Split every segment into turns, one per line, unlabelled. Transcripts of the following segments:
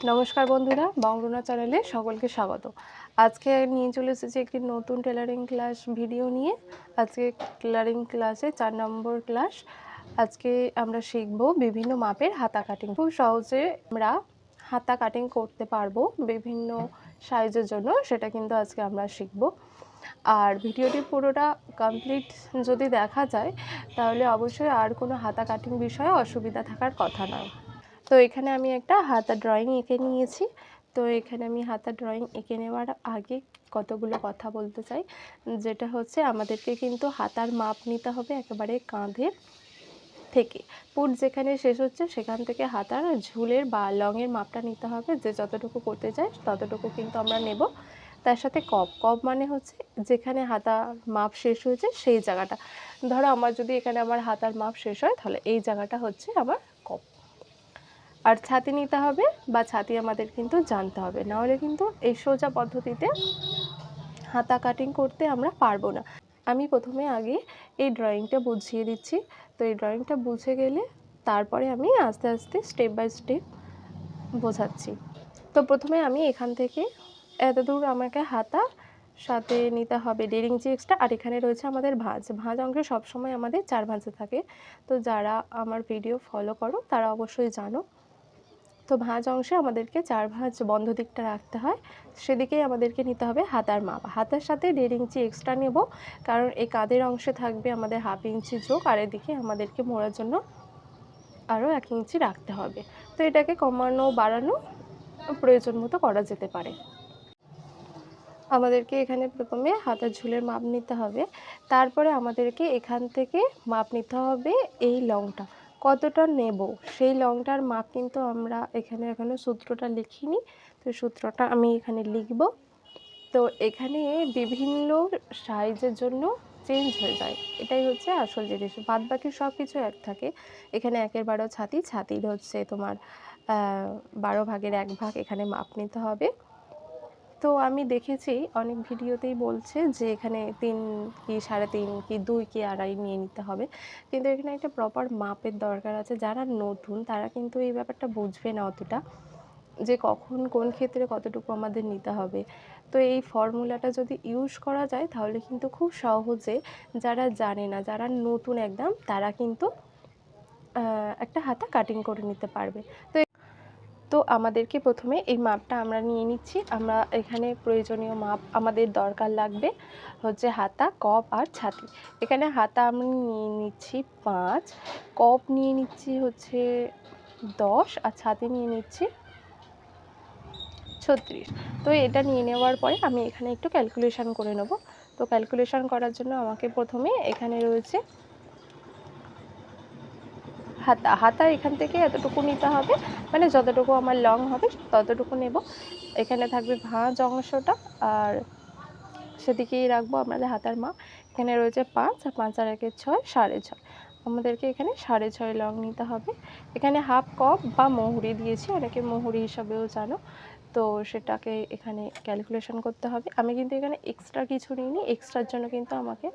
নমস্কার বন্ধুরা বংরুনা চ্যানেলে সকলকে স্বাগত। আজকে নিয়ে চলে এসেছি একটি নতুন টেলারিং ক্লাস ভিডিও নিয়ে। আজকে টেলারিং ক্লাসে চার নম্বর ক্লাস আজকে আমরা শিখব বিভিন্ন মাপের হাতা কাটিং খুব সহজে আমরা হাতা কাটিং করতে পারব বিভিন্ন সাইজের জন্য, সেটা কিন্তু আজকে আমরা শিখব। আর ভিডিওটি পুরোটা কমপ্লিট যদি দেখা যায়, তাহলে অবশ্যই আর কোনো হাতা কাটিং বিষয়ে অসুবিধা থাকার কথা নয়। তো এখানে আমি একটা হাতা ড্রয়িং এঁকে নিয়েছি। তো এখানে আমি হাতা ড্রয়িং এঁকে নেওয়ার আগে কতগুলো কথা বলতে চাই? যেটা হচ্ছে আমাদেরকে কিন্তু হাতার মাপ নিতে হবে একেবারে কাঁধের থেকে। পুট যেখানে শেষ হচ্ছে সেখান থেকে হাতার ঝুলের বা লংয়ের মাপটা নিতে হবে। যে যতটুকু করতে চাই ততটুকু কিন্তু আমরা নেব। তার সাথে কপ কপ মানে হচ্ছে যেখানে হাতার মাপ শেষ হয়েছে সেই জায়গাটা। ধরো আমার যদি এখানে আমার হাতার মাপ শেষ হয় তাহলে এই জায়গাটা হচ্ছে আমার আর ছাতি নিতে হবে বা ছাতি আমাদের কিন্তু জানতে হবে। নাহলে কিন্তু এই সোজা পদ্ধতিতে হাতা কাটিং করতে আমরা পারব না। আমি প্রথমে আগে এই ড্রয়িংটা বুঝিয়ে দিচ্ছি। তো এই ড্রয়িংটা বুঝে গেলে তারপরে আমি আস্তে আস্তে স্টেপ বাই স্টেপ বোঝাচ্ছি। তো প্রথমে আমি এখান থেকে এত দূর আমাকে হাতা, সাথে নিতে হবে দেড় ইঞ্চি এক্সট্রা আর এখানে রয়েছে আমাদের ভাঁজ। ভাঁজ অংশে সবসময় আমাদের চার ভাঁজে থাকে। তো যারা আমার ভিডিও ফলো করো, তারা অবশ্যই জানো। তো ভাঁজ অংশে আমাদেরকে চার ভাঁজ বন্ধ দিকটা রাখতে হয়। সেদিকেই আমাদেরকে নিতে হবে হাতার মাপ। হাতার সাথে দেড় ইঞ্চি এক্সট্রা নেব কারণ এই কাঁধের অংশে থাকবে আমাদের হাফ ইঞ্চি যোগ আর এদিকে আমাদেরকে মোড়ার জন্য আরও এক ইঞ্চি রাখতে হবে। তো এটাকে কমানো, বাড়ানো প্রয়োজন মতো করা যেতে পারে। আমাদেরকে এখানে প্রথমে হাতের ঝুলের মাপ নিতে হবে। তারপরে আমাদেরকে এখান থেকে মাপ নিতে হবে এই লংটা। কতটা নেব? সেই লংটার মাপ কিন্তু আমরা এখানে, এখনও সূত্রটা লিখিনি। তো সূত্রটা আমি এখানে লিখব। তো এখানে বিভিন্ন সাইজের জন্য চেঞ্জ হয়ে যায়। এটাই হচ্ছে আসল জিনিস। বাদ বাকি সব কিছু এক থাকে। এখানে একের বারো ছাতি, ছাতির হচ্ছে তোমার বারো ভাগের এক ভাগ এখানে মাপ নিতে হবে। তো আমি দেখেছি, অনেক ভিডিওতেই বলছে যে এখানে তিন কি, সাড়ে তিন কি, দুই কি আড়াই নিয়ে নিতে হবে। কিন্তু এখানে একটা প্রপার মাপের দরকার আছে। যারা নতুন, তারা কিন্তু এই ব্যাপারটা বুঝবে না অতটা যে কখন কোন ক্ষেত্রে কতটুকু আমাদের নিতে হবে। তো এই ফর্মুলাটা যদি ইউজ করা যায়, তাহলে কিন্তু খুব সহজে যারা জানে না, যারা নতুন একদম, তারা কিন্তু একটা হাতা কাটিং করে নিতে পারবে। তো তো আমাদেরকে প্রথমে এই মাপটা আমরা নিয়ে নিচ্ছি। আমরা এখানে প্রয়োজনীয় মাপ আমাদের দরকার লাগবে হচ্ছে হাতা, কপ আর ছাতি। এখানে হাতা আমি নিয়ে নিচ্ছি পাঁচ, কপ নিয়ে নিচ্ছি হচ্ছে দশ আর ছাতি নিয়ে নিচ্ছি ছত্রিশ। তো এটা নিয়ে নেওয়ার পরে আমি এখানে একটু ক্যালকুলেশান করে নেব। তো ক্যালকুলেশান করার জন্য আমাকে প্রথমে এখানে রয়েছে হাতা হাতা এখান থেকে এতটুকু নিতে হবে। মানে যতটুকু আমার লং হবে, ততটুকু নেব। এখানে থাকবে ভাঁজ অংশটা আর সেদিকেই রাখব আমাদের হাতার মা এখানে রয়েছে পাঁচ, আর পাঁচ আর একের ছয়, সাড়ে ছয়। আমাদেরকে এখানে সাড়ে ছয় লং নিতে হবে। এখানে হাফ কপ বা মহুরি দিয়েছি, অনেকে মহুরি হিসাবেও জানো। তো সেটাকে এখানে ক্যালকুলেশন করতে হবে। আমি কিন্তু এখানে এক্সট্রা কিছু নিইনি এক্সট্রার জন্য কিন্তু আমাকে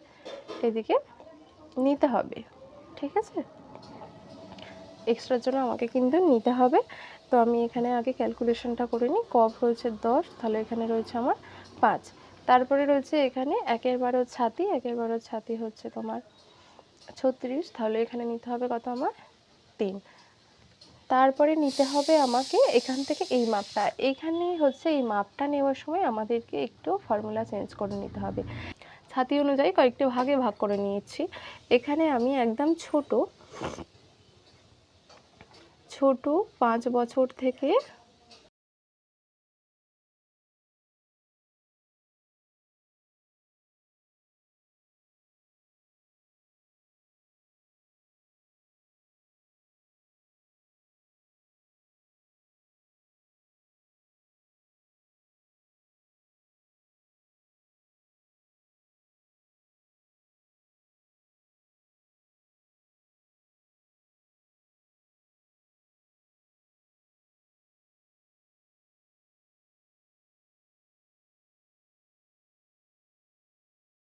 এদিকে নিতে হবে। ঠিক আছে? এক্সট্রার জন্য আমাকে কিন্তু নিতে হবে। তো আমি এখানে আগে ক্যালকুলেশনটা করে নিই। কফ রয়েছে দশ, তাহলে এখানে রয়েছে আমার পাঁচ। তারপরে রয়েছে এখানে একের বারো ছাতি, একের বারো ছাতি হচ্ছে তোমার ছত্রিশ, তাহলে এখানে নিতে হবে কত আমার তিন। তারপরে নিতে হবে আমাকে এখান থেকে এই মাপটা। এখানে হচ্ছে এই মাপটা নেওয়ার সময় আমাদেরকে একটু ফর্মুলা চেঞ্জ করে নিতে হবে। ছাতি অনুযায়ী কয়েকটি ভাগে ভাগ করে নিয়েছি। এখানে আমি একদম ছোট ছোট পাঁচ বছর থেকে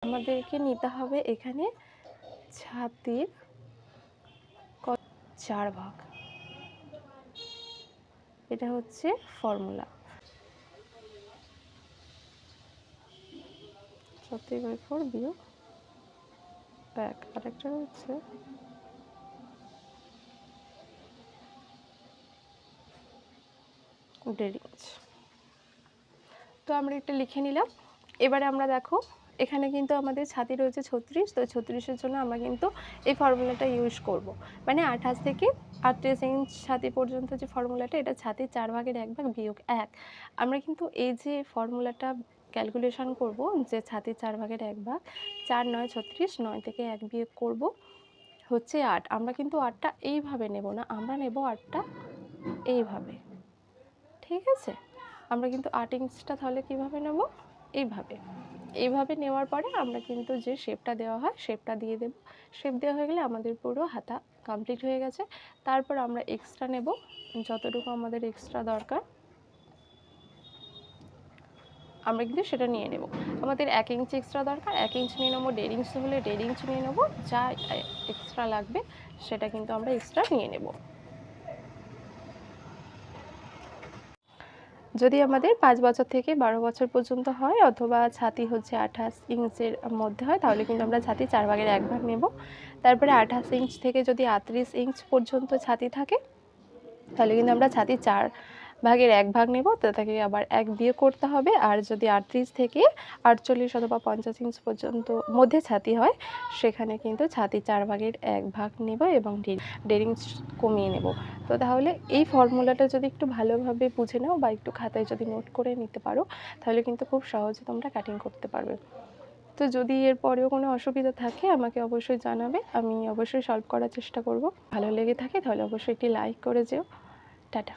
আমাদেরকে নিতে হবে এখানে ছাতির চার ভাগ। এটা হচ্ছে ফর্মুলা। সতেরো বাই ফোর বিয়োগ এক। আরেকটা হচ্ছে দেড় ইঞ্চ তো আমরা এটা লিখে নিলাম। এবারে আমরা দেখো এখানে কিন্তু আমাদের ছাতি রয়েছে ছত্রিশ, তো ছত্রিশের জন্য আমরা কিন্তু এই ফর্মুলাটা ইউজ করব। মানে আঠাশ থেকে আটত্রিশ ইঞ্চ ছাতি পর্যন্ত যে ফর্মুলাটা এটা ছাতির চার ভাগের এক ভাগ বিয়োগ এক। আমরা কিন্তু এই যে ফর্মুলাটা ক্যালকুলেশন করব যে ছাতির চার ভাগের এক ভাগ, চার নয় ছত্রিশ, নয় থেকে এক বিয়োগ করব হচ্ছে আট। আমরা কিন্তু আটটা এইভাবে নেব না, আমরা নেব আটটা এইভাবে। ঠিক আছে? আমরা কিন্তু আট ইঞ্চটা তাহলে কীভাবে নেব? এইভাবে। এইভাবে নেওয়ার পরে আমরা কিন্তু যে শেপটা দেওয়া হয় শেপটা দিয়ে দেব। শেপ দেওয়া হয়ে গেলে আমাদের পুরো হাতা কমপ্লিট হয়ে গেছে। তারপর আমরা এক্সট্রা নেব, যতটুকু আমাদের এক্সট্রা দরকার, আমরা কিন্তু সেটা নিয়ে নেব। আমাদের এক ইঞ্চ এক্সট্রা দরকার, এক ইঞ্চ নিয়ে নেব, দেড় ইঞ্চ হলে দেড় ইঞ্চ নিয়ে নেব, যা এক্সট্রা লাগবে, সেটা কিন্তু আমরা এক্সট্রা নিয়ে নেব। যদি আমাদের পাঁচ বছর থেকে বারো বছর পর্যন্ত হয় অথবা ছাতি হচ্ছে আঠাশ ইঞ্চের মধ্যে হয়, তাহলে কিন্তু আমরা ছাতি চার ভাগের এক ভাগ নেব। তারপরে আঠাশ ইঞ্চ থেকে যদি আটত্রিশ ইঞ্চ পর্যন্ত ছাতি থাকে, তাহলে কিন্তু আমরা ছাতি চার ভাগের এক ভাগ নেব, তো তাকে আবার এক দিয়ে করতে হবে। আর যদি আটত্রিশ থেকে আটচল্লিশ অথবা পঞ্চাশ ইঞ্চ পর্যন্ত মধ্যে ছাতি হয়, সেখানে কিন্তু ছাতি চার ভাগের এক ভাগ নেব এবং দেড় ইঞ্চ কমিয়ে নেব। তো তাহলে এই ফর্মুলাটা যদি একটু ভালোভাবে বুঝে নাও বা একটু খাতায় যদি নোট করে নিতে পারো, তাহলে কিন্তু খুব সহজে তোমরা কাটিং করতে পারবে। তো যদি এর পরেও কোনো অসুবিধা থাকে, আমাকে অবশ্যই জানাবে, আমি অবশ্যই সলভ করার চেষ্টা করব। ভালো লেগে থাকে, তাহলে অবশ্যই একটি লাইক করে যেও। টাটা।